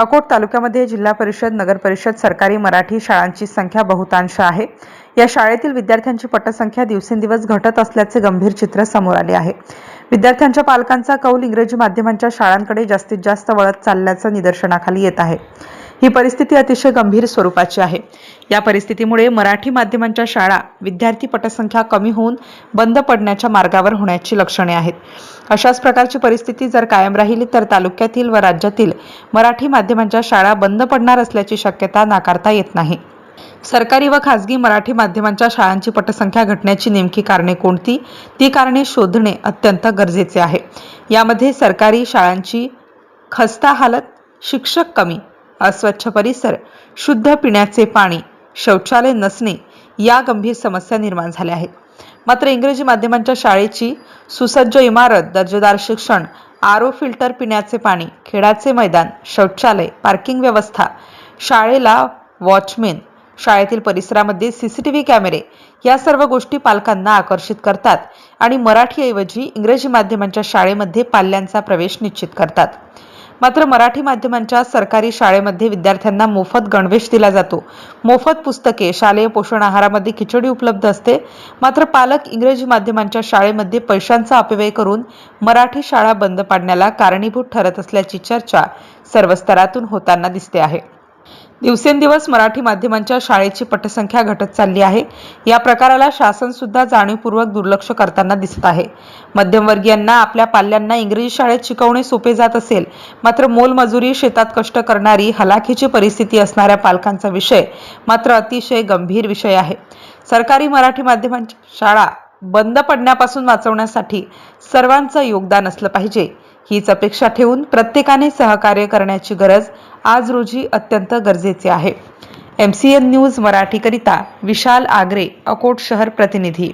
अकोट तालुक्यामध्ये जिल्हा परिषद नगर परिषद सरकारी मराठी शाळांची संख्या बहुतांश आहे. या शाळेतील विद्यार्थ्यांची पटसंख्या दिवसेंदिवस घटत असल्याचे गंभीर चित्र समोर आले आहे. विद्यार्थ्यांच्या पालकांचा कौल इंग्रजी माध्यमांच्या शाळांकडे जास्तीत जास्त वळत चालल्याचं निदर्शनाखाली येत आहे. ही परिस्थिती अतिशय गंभीर स्वरूपाची आहे. या परिस्थितीमुळे मराठी माध्यमांच्या शाळा विद्यार्थी पटसंख्या कमी होऊन बंद पडण्याच्या मार्गावर होण्याची लक्षणे आहेत. अशाच प्रकारची परिस्थिती जर कायम राहिली तर तालुक्यातील व राज्यातील मराठी माध्यमांच्या शाळा बंद पडणार असल्याची शक्यता नाकारता येत नाही. सरकारी व खासगी मराठी माध्यमांच्या शाळांची पटसंख्या घटण्याची नेमकी कारणे कोणती? ती कारणे शोधणे अत्यंत गरजेचे आहे. यामध्ये सरकारी शाळांची खस्ता हालत शिक्षक कमी अस्वच्छ परिसर शुद्ध पिण्याचे पाणी शौचालय नसणे या गंभीर समस्या निर्माण झाल्या आहेत. मात्र इंग्रजी माध्यमांच्या शाळेची सुसज्ज इमारत दर्जेदार शिक्षण आरो फिल्टर पिण्याचे पाणी खेळाचे मैदान शौचालय पार्किंग व्यवस्था शाळेला वॉचमेन शाळेतील परिसरामध्ये सी सी टी व्ही कॅमेरे या सर्व गोष्टी पालकांना आकर्षित करतात आणि मराठीऐवजी इंग्रजी माध्यमांच्या शाळेमध्ये पाल्यांचा प्रवेश निश्चित करतात. मात्र मराठी माध्यमांच्या सरकारी शाळेमध्ये विद्यार्थ्यांना मोफत गणवेश दिला जातो. मोफत पुस्तके शालेय पोषण आहारामध्ये खिचडी उपलब्ध असते. मात्र पालक इंग्रजी माध्यमांच्या शाळेमध्ये पैशांचा अपव्यय करून मराठी शाळा बंद पाडण्याला कारणीभूत ठरत असल्याची चर्चा सर्व स्तरातून होताना दिसते आहे. दिवसेंदिवस मराठी माध्यमांच्या शाळेची पटसंख्या घटत चालली आहे. या प्रकाराला शासन सुद्धा जाणीवपूर्वक दुर्लक्ष करताना दिसत आहे. मध्यमवर्गीयांना आपल्या पाल्यांना इंग्रजी शाळेत शिकवणे सोपे जात असेल मात्र मोलमजुरी शेतात कष्ट करणारी हलाखीची परिस्थिती असणाऱ्या पालकांचा विषय मात्र अतिशय गंभीर विषय आहे. सरकारी मराठी माध्यमांच्या शाळा बंद पडण्यापासून वाचवण्यासाठी सर्वांचं योगदान असलं पाहिजे. हीच अपेक्षा ठेवून प्रत्येकाने सहकार्य करण्याची गरज आज रोजी अत्यंत गरजेचे आहे. एम सी एन न्यूज मराठीकरिता विशाल आगरे अकोट शहर प्रतिनिधी.